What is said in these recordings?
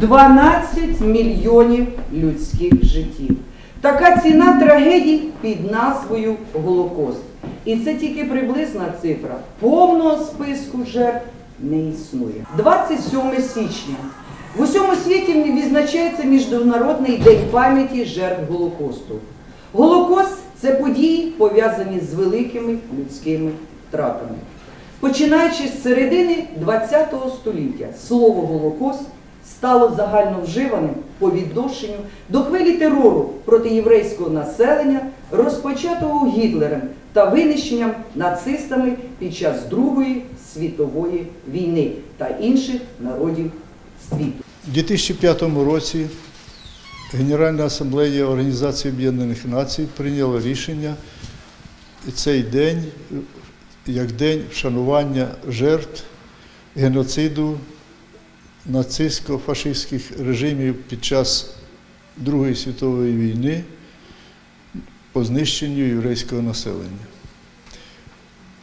12 мільйонів людських життів. Така ціна трагедій під назвою Голокост. І це тільки приблизна цифра. Повного списку жертв не існує. 27 січня. В усьому світі відзначається Міжнародний день пам'яті жертв Голокосту. Голокост це події, пов'язані з великими людськими втратами. Починаючи з середини ХХ століття, слово Голокост стало загальновживаним по відношенню до хвилі терору проти єврейського населення, розпочатого Гітлером та винищенням нацистами під час Другої світової війни та інших народів світу. У 2005 році Генеральна асамблея Організації Об'єднаних Націй прийняла рішення цей день як день вшанування жертв геноциду нацистсько-фашистських режимів під час Другої світової війни по знищенню єврейського населення.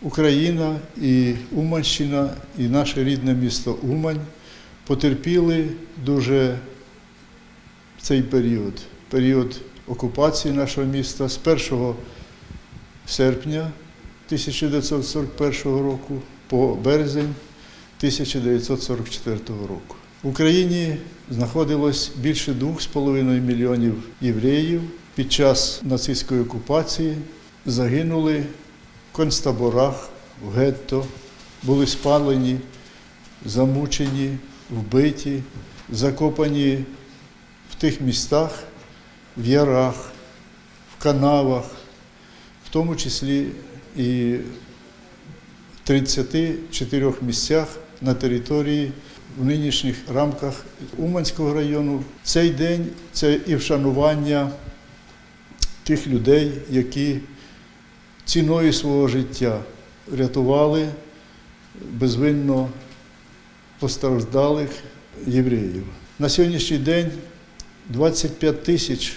Україна і Уманщина, і наше рідне місто Умань потерпіли дуже цей період, період окупації нашого міста з 1 серпня 1941 року по березень 1944 року. В Україні знаходилось більше 2,5 мільйонів євреїв. Під час нацистської окупації загинули в концтаборах, в гетто, були спалені, замучені, вбиті, закопані в тих містах, в ярах, в канавах, в тому числі і в 34 місцях на території в нинішніх рамках Уманського району. Цей день це і вшанування тих людей, які ціною свого життя рятували безвинно постраждалих євреїв. На сьогоднішній день 25 тисяч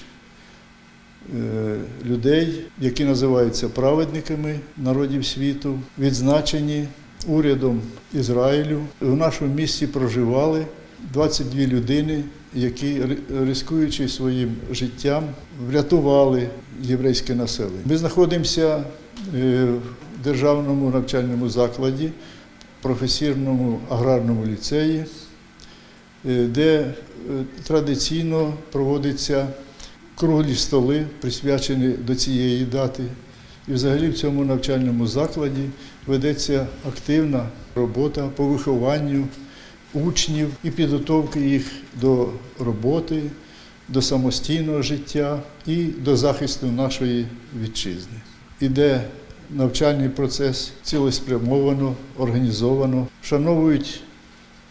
е, людей, які називаються праведниками народів світу, відзначені урядом Ізраїлю. В нашому місті проживали 22 людини, які, ри- ризикуючи своїм життям, врятували єврейське населення. Ми знаходимося е, в державному навчальному закладі, професійному аграрному ліцеї, е, де е, традиційно проводяться круглі столи, присвячені до цієї дати. І взагалі в цьому навчальному закладі ведеться активна робота по вихованню учнів і підготовки їх до роботи, до самостійного життя і до захисту нашої вітчизни. Іде навчальний процес цілеспрямовано, організовано, вшановують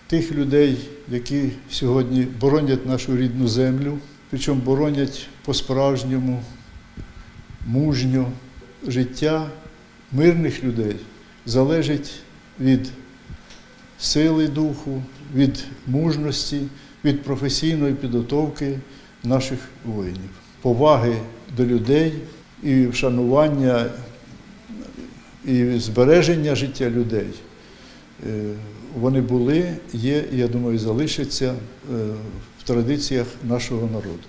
тих людей, які сьогодні боронять нашу рідну землю, причому боронять по-справжньому, мужньо. Життя мирних людей залежить від сили духу, від мужності, від професійної підготовки наших воїнів, поваги до людей і вшанування і збереження життя людей. Е, Вони були, є, я думаю, залишаться е, в традиціях нашого народу.